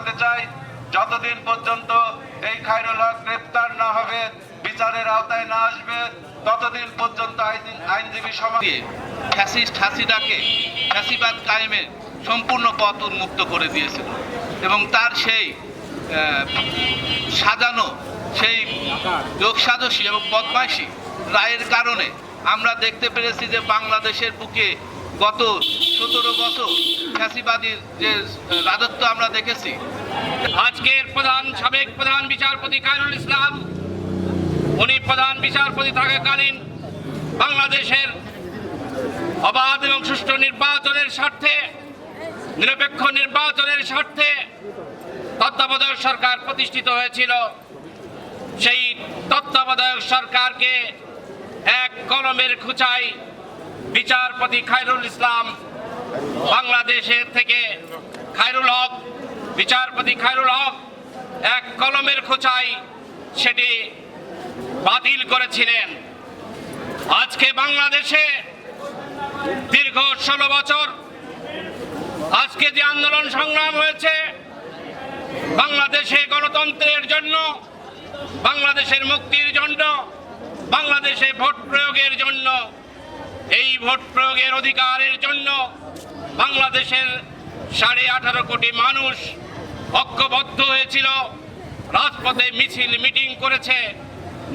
করতে চাই, যতদিন পর্যন্ত এই খায়রুল হক গ্রেপ্তার না হবে, বিচারের আওতায় না আসবে, ততদিন পর্যন্ত আইনজীবী সমাজ ফ্যাসিস্ট হাসিনাকে ফ্যাসিবাদ কায়েমের সম্পূর্ণ পথ উন্মুক্ত করে দিয়েছিল। এবং তার সেই সাজানো, সেই যোগসাজসী এবং বদমাইশি রায়ের কারণে আমরা দেখতে পেরেছি যে বাংলাদেশের বুকে গত সতেরো বছর ফ্যাসিবাদীর যে রাজত্ব আমরা দেখেছি। আজকের প্রধান সাবেক প্রধান বিচারপতি কায়রুল ইসলাম, উনি প্রধান বিচারপতি থাকাকালীন বাংলাদেশের অবাধ এবং সুষ্ঠু নির্বাচনের স্বার্থে, নিরপেক্ষ নির্বাচনের স্বার্থে তত্ত্বাবধায়ক সরকার প্রতিষ্ঠিত হয়েছিল। সেই তত্ত্বাবধায়ক সরকারকে এক কলমের খুচাই বিচারপতি খায়রুল ইসলাম বাংলাদেশের থেকে খায়রুল হক, বিচারপতি খায়রুল হক, এক কলমের খোঁচাই সেটি বাতিল করেছিলেন। আজকে বাংলাদেশে দীর্ঘ ষোলো বছর আজকে যে আন্দোলন সংগ্রাম হয়েছে, বাংলাদেশে গণতন্ত্রের জন্য, বাংলাদেশের মুক্তির জন্য, বাংলাদেশে ভোট প্রয়োগের এই ভোট প্রয়োগের অধিকারের জন্য বাংলাদেশের সাড়ে আঠারো কোটি মানুষ ঐক্যবদ্ধ হয়েছিল। রাজপথে মিছিল, মিটিং করেছে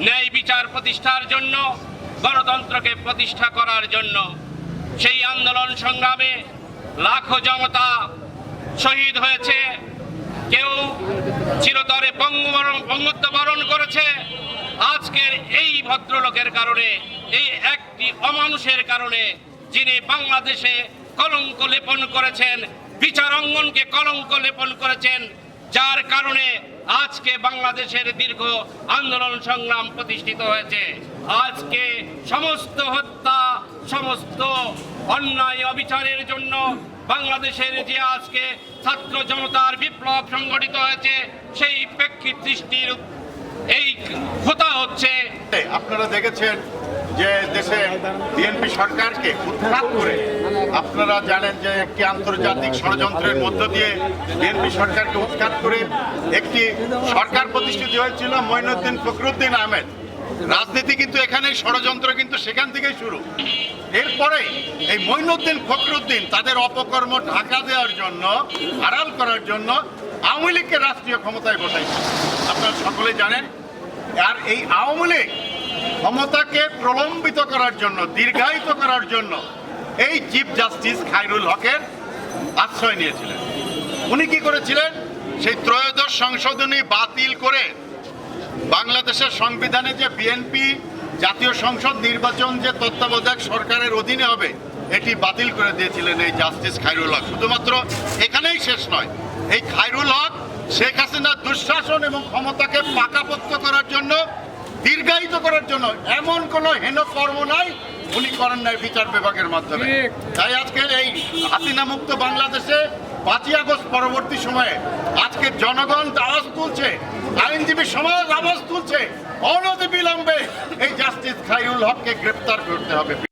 ন্যায় বিচার প্রতিষ্ঠার জন্য, গণতন্ত্রকে প্রতিষ্ঠা করার জন্য। সেই আন্দোলন সংগ্রামে লাখো জনতা শহীদ হয়েছে। কেউ চিরতরে বঙ্গবরণ, বঙ্গত্ব বরণ করেছে। আজকের এই ভদ্রলোকের কারণে, এই একটি অমানুষের কারণে যিনি বাংলাদেশে কলঙ্ক লেপন করেছেন, বিচার অঙ্গনকে কলঙ্ক লেপন করেছেন, যার কারণে আজকে বাংলাদেশের দীর্ঘ আন্দোলন সংগ্রাম প্রতিষ্ঠিত হয়েছে। আজকে সমস্ত হত্যা, সমস্ত অন্যায় অবিচারের জন্য বাংলাদেশের যে আজকে ছাত্র জনতার বিপ্লব সংগঠিত হয়েছে, সেই প্রেক্ষিত দৃষ্টির এই হতা হচ্ছে আপনারা দেখেছেন যে দেশে বিএনপি সরকারকে উৎখাত করে আপনারা জানেন যে একটি আন্তর্জাতিক ষড়যন্ত্রের মধ্য দিয়ে বিএনপি সরকারকে উৎখাত করে একটি সরকার প্রতিষ্ঠিত হয়েছিল মঈনুদ্দিন ফখরুদ্দিন আহমেদ। রাজনীতি কিন্তু এখানে ষড়যন্ত্র কিন্তু সেখান থেকেই শুরু। এরপরে এই মঈনুদ্দিন ফখরুদ্দিন তাদের অপকর্ম ঢাকা দেওয়ার জন্য, আড়াল করার জন্য আওয়ামী লীগকে রাষ্ট্রীয় ক্ষমতায় বসাইছে। আপনারা সকলে জানেন, আর এই আওয়ামী লীগ ক্ষমতাকে প্রলম্বিত করার জন্য, দীর্ঘায়িত করার জন্য এই চিফ জাস্টিস খাইরুল হকের আশ্রয় নিয়েছিলেন। উনি কি করেছিলেন? সেই ত্রয়োদশ সংশোধনী বাতিল করে বাংলাদেশের সংবিধানে যে বিএনপি জাতীয় সংসদ নির্বাচন যে তত্ত্বাবধায়ক সরকারের অধীনে হবে, এটি বাতিল করে দিয়েছিলেন এই জাস্টিস খাইরুল হক। শুধুমাত্র এখানেই শেষ নয়, এই খাইরুল হক শেখ হাসিনার দুঃশাসন এবং ক্ষমতাকে পাকাপোক্ত করার জন্য দীর্ঘায়িত করার জন্য এমন কোনো হেন কর্ম নাই উনি করেন নাই বিচার বিভাগের মাধ্যমে। তাই আজকে এই হাসিনা মুক্ত বাংলাদেশে পাঁচই আগস্ট পরবর্তী সময়ে আজকে জনগণ আওয়াজ তুলছে আইনজীবী সমাজ আওয়াজ তুলছে অনতি বিলম্বে এই জাস্টিস খাইরুল হককে গ্রেপ্তার করতে হবে।